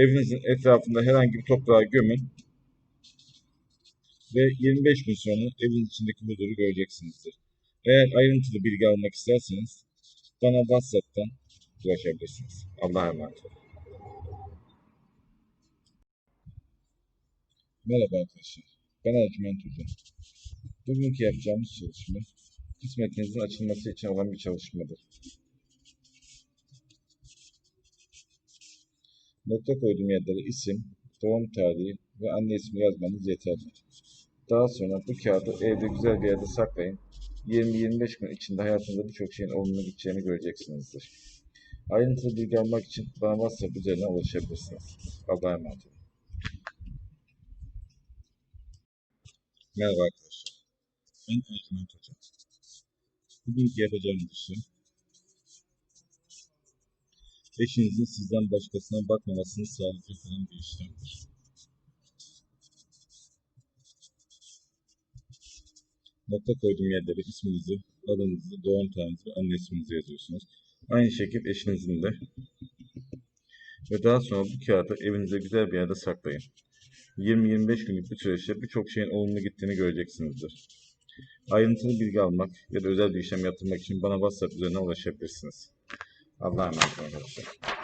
evinizin etrafında herhangi bir toprağa gömün ve 25 gün sonra evin içindeki huzuru göreceksinizdir. Eğer ayrıntılı bilgi almak isterseniz bana WhatsApp'tan ulaşabilirsiniz. Allah'a emanet olun. Merhaba arkadaşlar. Ben Ercüment Hoca. Bugünkü yapacağımız çalışma kısmetinizin açılması için olan bir çalışmadır. Nokta koyduğum yerlere isim, doğum tarihi ve anne ismi yazmanız yeterli. Daha sonra bu kağıdı evde güzel bir yerde saklayın. 20-25 gün içinde hayatınızda birçok şeyin olumlu gideceğini göreceksinizdir. Ayrıntılı bilgi almak için bana WhatsApp üzerinden ulaşabilirsiniz. Allah'a emanet olun. Merhaba arkadaşlar. Ben Ercüment Hoca. Bugünkü yapacağımız işlem eşinizin sizden başkasına bakmamasını sağlayacak olan bir işlemdir. Nokta koyduğum yerlere isminizi, adınızı, doğum tarihinizi ve anne isminizi yazıyorsunuz. Aynı şekilde eşinizin de. Ve daha sonra bu kağıdı evinize güzel bir yerde saklayın. 20-25 günlük bir süreçte birçok şeyin olumlu gittiğini göreceksinizdir. Ayrıntılı bilgi almak ya da özel bir işlem yaptırmak için bana WhatsApp üzerinden ulaşabilirsiniz. Allah'a emanet olun arkadaşlar.